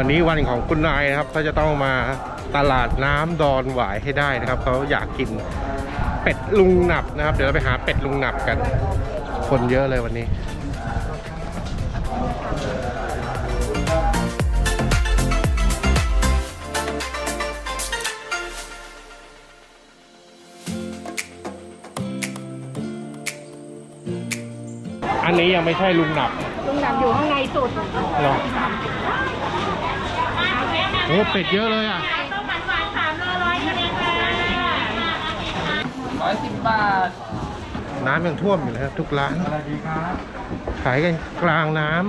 ครับวันนี้วันของคุณนายนะครับเขาจะต้องมาตลาดน้ำดอนหวายให้ได้นะครับเขาอยากกินเป็ดลุงหนับนะครับ เดี๋ยวเราไปหาเป็ดลุงหนับกัน คนเยอะเลยวันนี้อันนี้ยังไม่ใช่ลุงหนับ ลุงดำอยู่ข้างในสุดหรอโอ้เป็ดเยอะเลยอะร้อยสิบบาท น้ำยังท่วมอยู่นะครับ ทุกร้านสวัสดีครับขายกันกลางน้ำ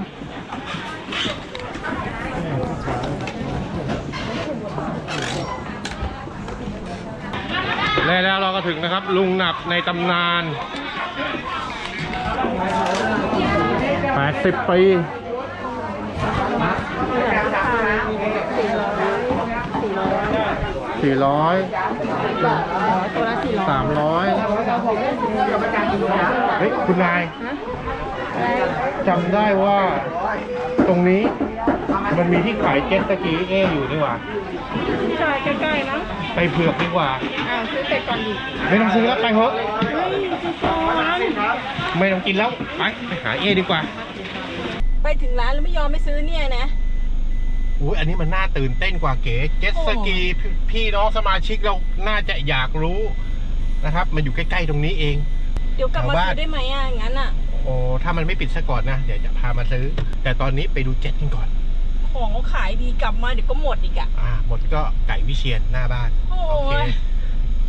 และแล้วเราก็ถึงนะครับ ลุงหนับในตำนาน 80 ปี 400ตัวละสี่ร้อย300เฮ้ยคุณนายจำได้ว่าตรงนี้มันมีที่ขายเจ็ตสกีเออยู่นี่หว่าใช่ใกล้ๆนะไปเผือกดีกว่าอ้าวซื้อเป็ดก่อนดิไม่ต้องซื้อแล้วไปเถอะเฮ้ยก่อนไม่ต้องกินแล้วไปไปหาเอดีกว่า ไปถึงร้านแล้วไม่ยอมไม่ซื้อเนี่ยนะ อุ้ยอันนี้มันน่าตื่นเต้นกว่าเก๋เจ็ตสกีพี่พี่น้องสมาชิกเราน่าจะอยากรู้นะครับ มันอยู่ใกล้ๆตรงนี้เอง เดี๋ยวกลับมาแถวบ้านซื้อได้ไหมอะงั้นอะโอ้ถ้ามันไม่ปิดซะก่อนนะ เดี๋ยวจะพามาซื้อ แต่ตอนนี้ไปดูเจ็ตกันก่อน ของเขาขายดีกลับมาเดี๋ยวก็หมดอีกอะอ่า หมดก็ไก่วิเชียนหน้าบ้าน โอ้โอเคย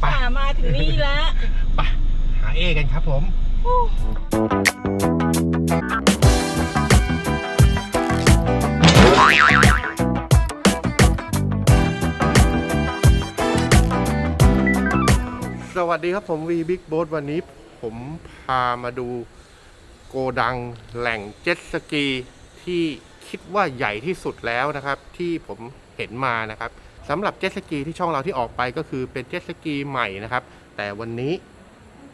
ไปป่ามาถึงนี่แล้วไปหาเอกันครับผม วัสดีครับผมวีบิ๊กโบ๊ทวันนี้ผมพามาดูโกดังแหล่งเจ็ตสกีที่คิดว่าใหญ่ที่สุดแล้วนะครับ ที่ผมเห็นมานะครับสำหรับเจ็ตสกีที่ช่องเราที่ออกไปก็คือเป็นเจ็ตสกีใหม่นะครับ แต่วันนี้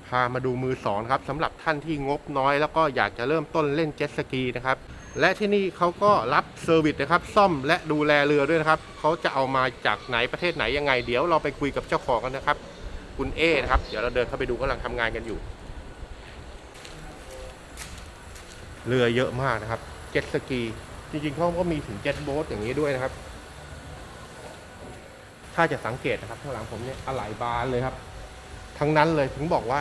พามาดูมือสองครับสำหรับท่านที่งบน้อย แล้วก็อยากจะเริ่มต้นเล่นเจ็ตสกีนะครับและที่นี่เขาก็รับเซอร์วิสนะครับ ซ่อมและดูแลเรือด้วยนะครับเขาจะเอามาจากไหนประเทศไหนยังไง เดี๋ยวเราไปคุยกับเจ้าของกันนะครับ คุณเอนะครับ เดี๋ยวเราเดินเข้าไปดูกำลังทำงานกันอยู่ เรือเยอะมากนะครับ เจ็ตสกี จริงๆเขาก็มีถึงเจ็ตโบ๊ทอย่างนี้ด้วยนะครับ ถ้าจะสังเกตนะครับข้างหลังผมเนี่ยอะไหล่บานเลยครับ ทั้งนั้นเลยถึงบอกว่า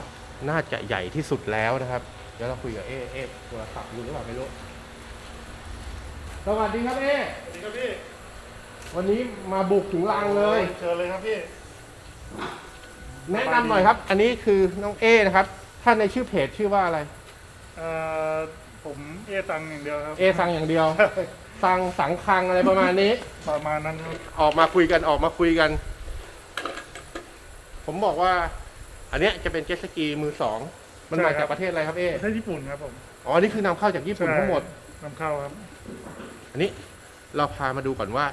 น่าจะใหญ่ที่สุดแล้วนะครับ เดี๋ยวเราคุยกับเอเอโทรศัพท์อยู่หรือเปล่าไม่รู้สวัสดีครับเอสวัสดีครับพี่ วันนี้มาบุกถึงรังเลย เชิญเลยครับพี่ แนะนำหน่อยครับ อันนี้คือน้องเอนะครับ ท่านในชื่อเพจชื่อว่าอะไร เอ่อผมเอตังอย่างเดียวครับ เอสั่งอย่างเดียว สั่งสังคังอะไรประมาณนี้ ประมาณนั้นครับ ออกมาคุยกันออกมาคุยกัน ผมบอกว่า อันเนี้ยจะเป็นเจ็ตสกีมือสอง มันมาจากประเทศอะไรครับเอประเทศญี่ปุ่นครับผมอ๋อนี่คือนำเข้าจากญี่ปุ่นทั้งหมดนำเข้าครับ อันนี้เราพามาดูก่อนว่า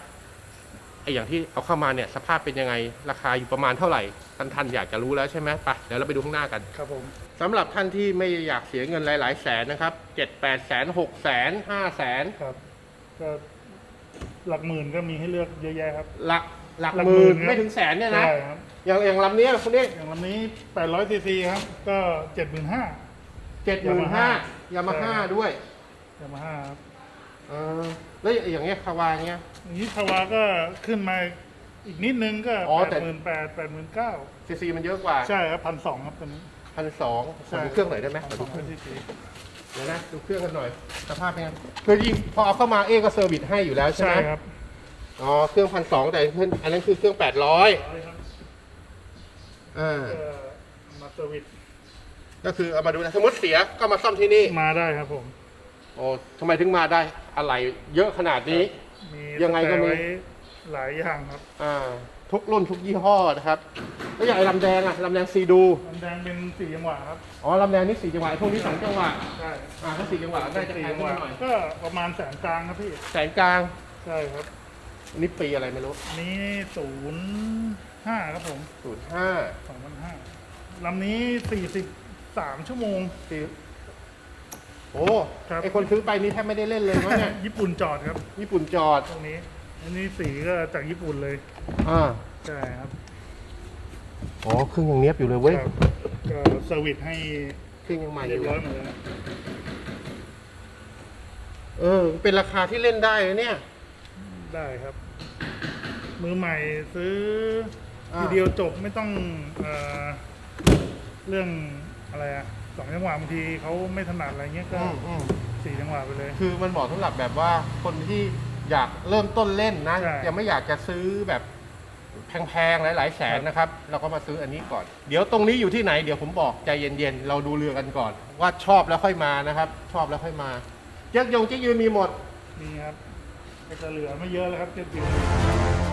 ไออย่างที่เอาเข้ามาเนี่ยสภาพเป็นยังไงราคาอยู่ประมาณเท่าไหร่ท่านท่านอยากจะรู้แล้วใช่ไหมไปเดี๋ยวเราไปดูข้างหน้ากันครับผมสำหรับท่านที่ไม่อยากเสียเงินหลาย ๆ แสนนะครับเจ็ดแปดแสนหกแสนห้าแสนครับก็หลักหมื่นก็มีให้เลือกเยอะแยะครับ หลักหลักหลักหหมื่มื่นนครับไม่ถึงแสนเนี่ยนะใช่ครับอย่างอย่างลำเนี้ยคุณนี่อย่างลำนี้800ซีซีครับ ก็75,000เจ็ดหมื่นห้ายามาฮ่าด้วยยามาฮ่าครับ เออแล้วอย่างเงี้ยคาวาเงี้ย อย่างนี้คาวาก็ขึ้นมาอีกนิดนึงก็อ๋อแต่88,000 89,000ซีซีมันเยอะกว่าใช่ครับพันสองครับตัวนี้ พันสองขใช่ อดูเครื่องหน่อยได้ไหมขอพันสดูองเครื่องซีซีเดี๋ยวนะดูเครื่องกันหน่อยสภาพเป็นไงคือจริงพอเอาเข้ามาเอก็เซอร์วิสให้อยู่แล้วใช่ใช่ไหมครับอ๋อเครื่องพันสองแต่อันนั้นคือเครื่องแปดร้อยครับอ่าก็มาเซอร์วิสก็คือเอามาดูนะสมมติเสียก็มาซ่อมที่นี่ มาได้ครับผม โอ้ทำไมถึงมาได้อะไรเยอะขนาดนี้ มียังไงก็มี สแปรว้หลายอย่างครับอ่าทุกรุ่นทุกยี่ห้อนะครับแล้วอย่างไอ้ลำแดงอะลำแดงซีดูมันแดงเป็นสี่จังหวะครับอ๋อลำแดงนี่สี่จังหวะไอ้พวกนี้สองจังหวะใช่อ่าถ้าสี่จังหวะน่าจะสี่แพงจังหขึ้นวะมาหน่อยก็ประมาณแสนกลางครับพี่แสนกลางใช่ครับอันนี้ปีอะไรไม่รู้อันนี้ศูนย์ห้าครับผมศูนย์ห้าสองพันห้าลำนี้สี่สิบสามชั่วโมงสี่ โอ้ครับ ไอคนซื้อไปนี่แทบไม่ได้เล่นเลยมั้งเนี่ย ญี่ปุ่นจอดครับญี่ปุ่นจอดตรงนี้ อันนี้สีก็จากญี่ปุ่นเลย อ่าใช่ครับอ๋อเครื่องยังเนี้ยบอยู่เลยเว้ยครับก็เซอร์วิสให้เครื่องยังใหม่อเรียบยู่ร้อยหมดแล้ว เออ เป็นราคาที่เล่นได้เลยเนี่ย ได้ครับ มือใหม่ซื้ออ่าทีเดียวจบไม่ต้องเออเรื่องอะไรอะ สองจังหวะบางทีเขาไม่ถนัดอะไรเงี้ยก็อืมอืมสี่จังหวะไปเลย คือมันเหมาะสำหรับแบบว่าคนที่อยากเริ่มต้นเล่นนะใช่ ยังไม่อยากจะซื้อแบบแพงๆหลายๆแสนนะครับ เราก็มาซื้ออันนี้ก่อน เดี๋ยวตรงนี้อยู่ที่ไหนเดี๋ยวผมบอกใจเย็นๆเราดูเรือกันก่อน ว่าชอบแล้วค่อยมานะครับ ชอบแล้วค่อยมาเจ๊กยงเจ๊กยืนมีหมด นี่ครับก็จะเหลือไม่เยอะแล้วครับเจ็ดสิบ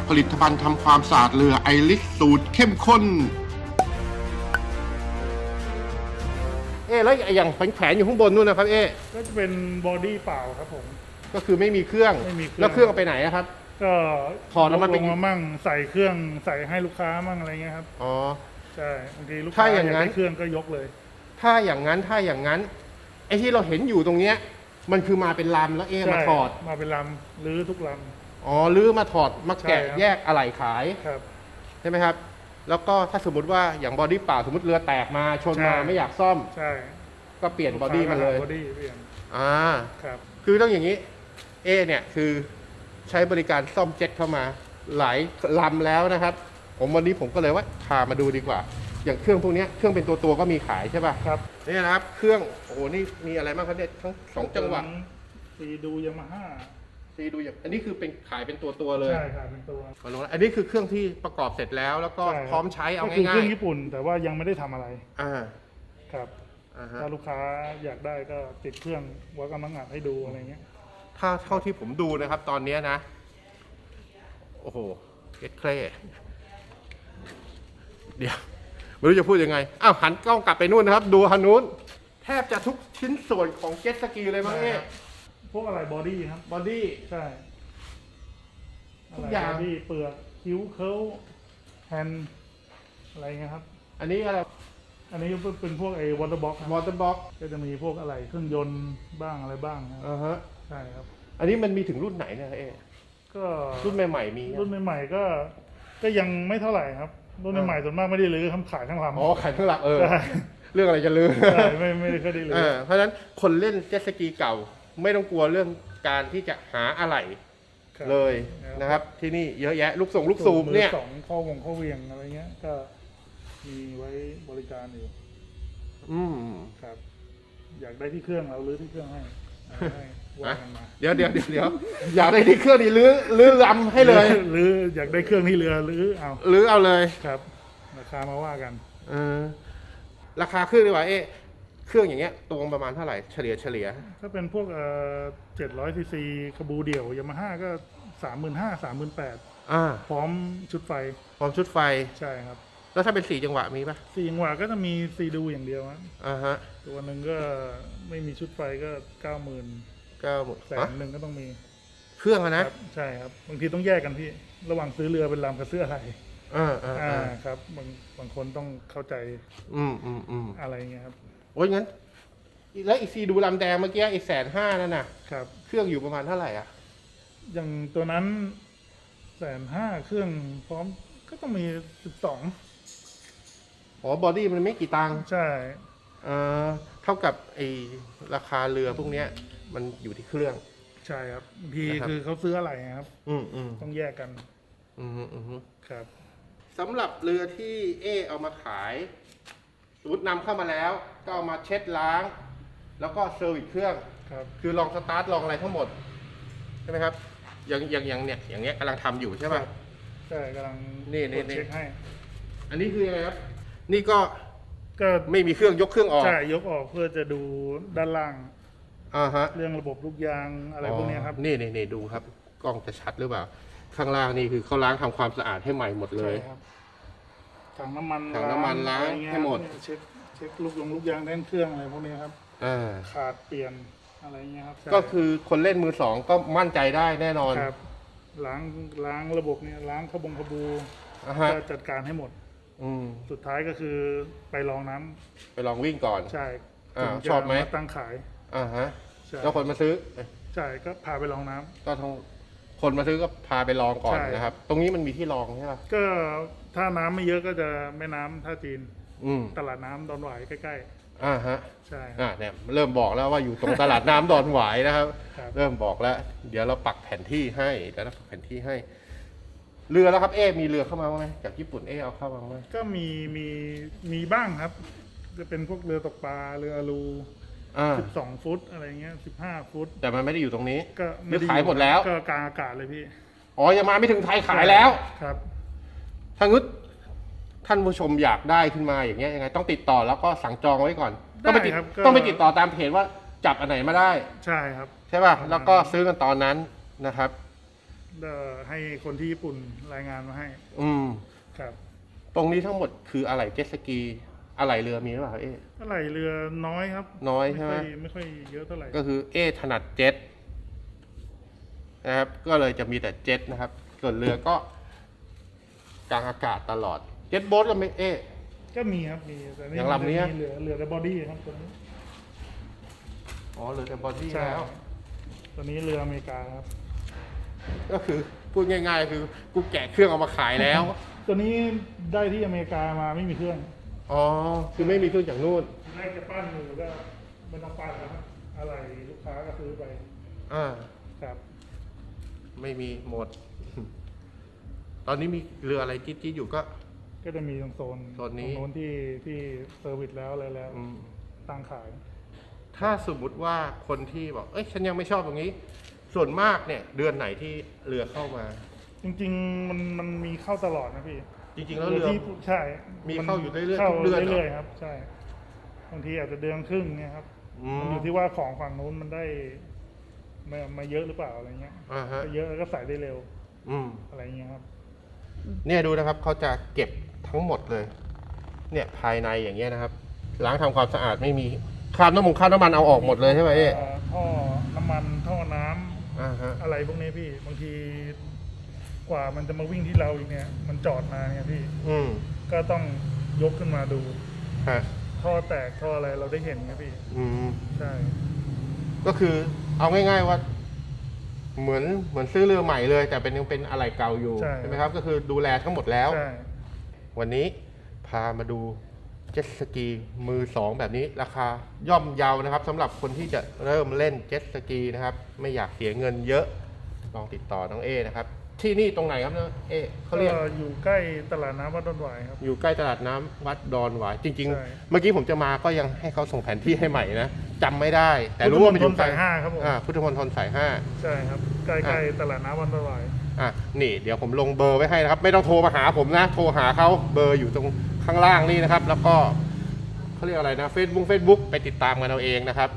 ผลิตภัณฑ์ทำความสะอาดเรือไอริสสูตรเข้มข้น แล้วอย่างแขวนๆอยู่ข้างบนนู่นนะครับเอ๊ะก็จะเป็นบอดี้เปล่าครับผม ก็คือไม่มีเครื่องไม่มีเครื่อง แล้วเครื่องเอาไปไหนอะครับ ก็ถอดแล้วมันลเป็นงมามั่งใส่เครื่องใส่ให้ลูกค้ามั่งอะไรเงี้ยครับอ๋อ ใช่บางทีลูกถ้าค้าอย่างนั้น ได้เครื่องก็ยกเลย ถ้าอย่างนั้นถ้าอย่างนั้นไอ้ที่เราเห็นอยู่ตรงเนี้ย มันคือมาเป็นลำแล้วเอ๊ะมาใช่ถอดมาเป็นลำหรือทุกล อ๋อหรือมาถอดมาแกะใช่ครับแยกอะไหล่ขายำครับ ใช่ไหมครับ แล้วก็ถ้าสมมติว่าอย่างบอดี้เปล่าสมมติเรือแตกมาชนมาใช่ ไม่อยากซ่อม ใช่ก็เปลี่ยนบอดี้มาเลยบอดี้เปลี่ยนอ่าครับ คือต้องอย่างนี้เอเนี่ยคือใช้บริการซ่อมเจ็ตเข้ามาหลายลำแล้วนะครับ ผมวันนี้ผมก็เลยว่าพามาดูดีกว่า อย่างเครื่องพวกเนี้ยเครื่องเป็นตัวตัวๆก็มีขายใช่ป่ะครับนี่นะครับ เครื่องโอ้โหนี่มีอะไรบ้างครับเนี่ยทั้งสองจังหวะสีดูยามาฮ่า ซีดูอย่างอันนี้คือเป็นขายเป็นตัวตัวๆเลยใช่ครับเป็นตัวมาลงแล้วอันนี้คือเครื่องที่ประกอบเสร็จแล้ว แล้วก็ใช่คบพร้อมใช้เอาก็คือเคง่ารื่ยองญี่ปุ่น แต่ว่ายังไม่ได้ทำอะไรๆอ่าครับ อ่าฮะ ถ้าลูกค้าอยากได้ก็ติดเครื่องวัดกำลังอัดให้ดูอะไรเงี้ย ถ้าเท่าที่ผมดูนะครับตอนเนี้ยนะ โอ้โหเก็ตเคลเดี๋ยว ไม่รู้จะพูดยังไง อ้าวหันกล้องกลับไปนู่นนะครับ ดูฮันนู้น แทบจะทุกชิ้นส่วนของเจ็ตสกีเลยมั้งเอ๊ะ พวกอะไรบอดี้ครับ บอดี้ ใช่ทุกอย่างะไรบดี้เปลือกคิ้วเคิลแฮนด์อะไรเงี้ยครับ อันนี้อะไรอันนี้เป็นพวกไอ้วอเตอร์บ็อกมอเตอร์บ็อกก็จะมีพวกอะไรเครื่องยนต์บ้างอะไรบ้างครับอ่าฮะ ใช่ครับ อันนี้มันมีถึงรุ่นไหนเนี่ยเอ๊ะก็รุ่นใหม่ๆมีรุ่นใหม่ๆก็ ก็ยังไม่เท่าไหร่ครับ รุ่นใหม่ๆส่วนมากไม่ได้ลื้อทำขายทั้งลำอ๋อขายข้างหลังเออ ใช่เรื่องอะไรจะลืมใช่ไม่ไม่ได้เคยได้ลื้เออเพราะฉะนั้นคนเล่นเจ็ตสกีเก่า ไม่ต้องกลัวเรื่องการที่จะหาอะไหล่ครับเลยนะครับ ที่นี่เยอะแยะลูกส่งลูกสูบเนี่ย มือสองข้อวงข้อเวียงอะไรเงี้ย ก็มีไว้บริการอยู่อืมครับ อยากได้ที่เครื่องเราลื้อที่เครื่องให้เอาให้ว่ากันมาเดี๋ยวเดี๋ยวเดี๋ยวเดี๋ยวอยากได้ที่เครื่องนี่ลื้อลื้อลำให้เลยหรืออยากได้เครื่องที่เรือหรือเอาลื้อเอาเลย ครับ ราคามาว่ากัน เออราคาเครื่องดีกว่าเอ๊ะ เครื่องอย่างเงี้ยตรงประมาณเท่าไหร่เฉลี่ยเฉลี่ยถ้าเป็นพวกเอ่อเจ็ดร้อยซีซีขบูเดี่ยวยามาฮ่าก็สามหมื่นห้าสามหมื่นแปดอ่าพร้อมชุดไฟพร้อมชุดไฟ ใช่ครับแล้วถ้าเป็นสี่จังหวะมีปะสี่จังหวะก็จะมีซีดูอย่างเดียวฮะอ่าฮะตัวหนึ่งก็ไม่มีชุดไฟก็เก้าหมื่นก็หมดแสนหนึ่งก็ต้องมีเครื่องอะคนะรับใช่ครับบางทีต้องแยกกันพี่ ระหว่างซื้อเรือเป็นลำกับเสื้ออะไรอ่าอ่าอ่าอ่าครับบางบางคนต้องเข้าใจ อืมอืมอืมอะไรเงี้ยครับ โอ้ยงั้น แล้วอีกซีดูลำแดงเมื่อกี้ไอ้แสนห้านั่นน่ะ ครับ เครื่องอยู่ประมาณเท่าไหร่อะ อย่างตัวนั้นแสนห้าเครื่องพร้อมก็ต้องมีสิบสองอ๋อบอดี้มันไม่กี่ตังค์ใช่ เอ่อเท่ากับไอ้ราคาเรือพวกเนี้ย มันอยู่ที่เครื่อง ใช่ครับบางทีนะครับ คือเขาซื้ออะไรครับ อืมอืมต้องแยกกันอืมอืมครับ สำหรับเรือที่เอเอามาขาย สมมตินำเข้ามาแล้ว ก็เอามาเช็ดล้าง แล้วก็เซอร์วิสเครื่อง ครับ คือลองสตาร์ทลองอะไรทั้งหมดใช่ไหมครับ อย่างอย่างอย่างเนี่ยอย่างเงี้ยกำลังทำอยู่ใช่ป่ะใช่กำลังนี่นี่กดนี่ เช็คให้ อันนี้คือยังไงครับ นี่ก็ก็ไม่มีเครื่องยกเครื่องออกใช่ยกออกเพื่อจะดูด้านล่างอ่าฮะเรื่องระบบลูกยางอะไรพวกเนี้ยครับ นี่นี่นี่ดูครับ กล้องจะชัดหรือเปล่า ข้างล่างนี่คือเขาล้างทำความสะอาดให้ใหม่หมดเลย ใช่ครับ ถังน้ำมันถังน้ำมันล้างอะไรเงี้ยให้หมด เช็คเช็คลูกยงลูกยางแท่นเครื่องอะไรพวกเนี้ยครับ อ่าขาดเปลี่ยนอะไรเงี้ยครับใช่ก็คือคนเล่นมือสองก็มั่นใจได้แน่นอนครับล้างล้างระบบเนี่ยล้างขบงขบูอ่าฮะก็จัดการให้หมด อืมสุดท้ายก็คือไปลองน้ำไปลองวิ่งก่อน ใช่อ่าถึงจะชอบไหมาตั้งขายอ่าฮะใช่แล้วคนมาซื้อ ใช่ก็พาไปลองน้ำ ก็ต้องคนมาซื้อก็พาไปลองก่อนใช่ นะครับ ตรงนี้มันมีที่ลองใช่ปะก็ ถ้าน้ำไม่เยอะก็จะแม่น้ำท่าจีน อืมตลาดน้ำดอนหวายใกล้อ่าฮะ ๆ ใช่ครับ อ่าเนี่ยเริ่มบอกแล้วว่าอยู่ตรงตลาดน้ำดอนหวายนะครับ ครับ เริ่มบอกแล้ว เดี๋ยวเราปักแผนที่ให้เดี๋ยวเราปักแผนที่ให้ เรือแล้วครับเอ๊มีเรือเข้ามาบ้างไหมจากญี่ปุ่นเอ๊เอาเข้ามาบ้างไหมก็มีมีมีบ้างครับ จะเป็นพวกเรือตกปลาเรืออลูอ่า12 ฟุตอะไรเงี้ย15 ฟุต แต่มันไม่ได้อยู่ตรงนี้ ก็หรือขายหมดแล้ว ก็กลางอากาศเลยพี่อ๋อยังมาไม่ถึงไทยขายแล้ว ครับ ถ้างึดท่านผู้ชมอยากได้ขึ้นมาอย่างเงี้ยยังไงต้องติดต่อแล้วก็สั่งจองไว้ก่อนต้องไปติดได้ครับก็ ต้องไปติดต่อตามเพจว่าจับอันไหนมาได้ ใช่ครับ ใช่ป่ะประมาณ แล้วก็ซื้อกันตอนนั้นนะครับ เอ่อให้คนที่ญี่ปุ่นรายงานมาให้อืม ครับตรงนี้ทั้งหมดคืออะไรเจ็ตสกีอะไรเรือมีหรือเปล่าเอ๊ะเท่าไหร่เรือน้อยครับน้อยใช่ไหม ค่อยไม่ค่อยเยอะเท่าไหร่ ก็คือเอ๊ะถนัดเจ็ตนะครับ ก็เลยจะมีแต่เจ็ตนะครับ ส่วนเรือก็ กลางอากาศตลอดเจ็ตโบ๊ทก็ไม่เอ๊ะ ก็มีครับมีแต่อย่างลำเนี้ยมีเรือเรือแต่บอดี้ครับตัวนี้อ๋อเรือแต่บอดี้ใช่แล้ว ตัวนี้เรืออเมริกาครับ ก็คือพูดง่ายๆ คือกูแกะเครื่องเอามาขายแล้ว ตัวนี้ได้ที่อเมริกามาไม่มีเครื่องอ๋อ คือไม่มีเครื่องจากนู่นแรกจะปั้นอยู่ก็ไม่ต้องปั้นแล้วครับอะไรลูกค้าก็ซื้อไปอ่าครับ ไม่มีหมด ตอนนี้มีเรืออะไรจิ๊ดๆอยู่ก็ ก็จะมีตรงโซนโซนนี้ ตรงโน้นที่ที่เซอร์วิสแล้วอะไรแล้วอืมตั้งขาย ถ้าสมมุติว่าคนที่บอก เอ้ยฉันยังไม่ชอบตรงนี้ ส่วนมากเนี่ย เดือนไหนที่เรือเข้ามา จริง ๆ มันมันมีเข้าตลอดนะพี่จริงๆแล้วเรือ ที่ใช่มีเข้าอยู่เรื่อยๆเข้าทุกเดือนเหรอ เรื่อยๆครับ ใช่บางทีอาจจะเดือนครึ่งเนี่ยครับอืมันมอยู่ที่ว่าของฝั่งนู้นมันได้มามาเยอะหรือเปล่าอะไรเงี้ยอ่าฮะถ้าเยอะแล้วก็ใส่ได้เร็วอืมอะไรเงี้ยครับ เนี่ยดูนะครับเขาจะเก็บทั้งหมดเลย เนี่ยภายในอย่างเงี้ยนะครับ ล้างทำความสะอาดไม่มีคราบน้ำมันคราบน้ำมันเอาออกหมดเลยใช่ไหมเอ๊ะอ่าท่อน้ำมันท่อน้ำอ่าฮะอะไรพวกนี้พี่บางทีกว่ามันจะมาวิ่งที่เราอีกเนี่ย มันจอดมาเนี่ยพี่อืมก็ต้องยกขึ้นมาดูฮะท่อแตกท่ออะไรเราได้เห็นครับพี่อืมใช่ ก็คือเอาง่าย ๆว่า เหมือนเหมือนซื้อเรือใหม่เลย แต่เป็นยังเป็นอะไรเก่าอยู่ใช่ ไหมครับ ก็คือดูแลทั้งหมดแล้ว ใช่วันนี้พามาดูเจ็ตสกีมือสองแบบนี้ราคาย่อมเยานะครับสำหรับคนที่จะเริ่มเล่นเจ็ตสกีนะครับ ไม่อยากเสียเงินเยอะ ลองติดต่อน้องเอนะครับ ที่นี่ตรงไหนครับน้องเอเขาเรียก ก็อยู่ใกล้ตลาดน้ำวัดดอนหวายครับ อยู่ใกล้ตลาดน้ำวัดดอนหวายจริง ใช่ ๆ เมื่อกี้ผมจะมาก็ยังให้เขาส่งแผนที่ให้ใหม่นะจำไม่ได้ แต่รู้ว่ามันอยู่พุทธมณฑลสายห้าครับผม อ่าพุทธมณฑลสายห้าใช่ครับ ใกล้ๆตลาดน้ำวัดดอนหวายอะนี่เดี๋ยวผมลงเบอร์ไว้ให้นะครับ ไม่ต้องโทรมาหาผมนะ โทรหาเขาเบอร์อยู่ตรงข้างล่างนี่นะครับ แล้วก็เขาเรียกอะไรนะ Facebook Facebook ไปติดตามกันเอาเองนะครับ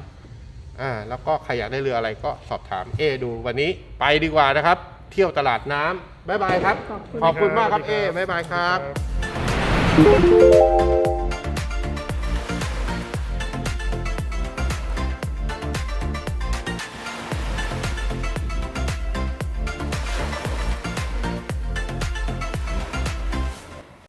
อ่าแล้วก็ใครอยากได้เรืออะไรก็สอบถามเอดูวันนี้ไปดีกว่านะครับ เที่ยวตลาดน้ำบ๊ายบายครับ ขอบคุณขอบคุณมากครับสเอวัสดีบ๊ายบายครับสวัสดีครับ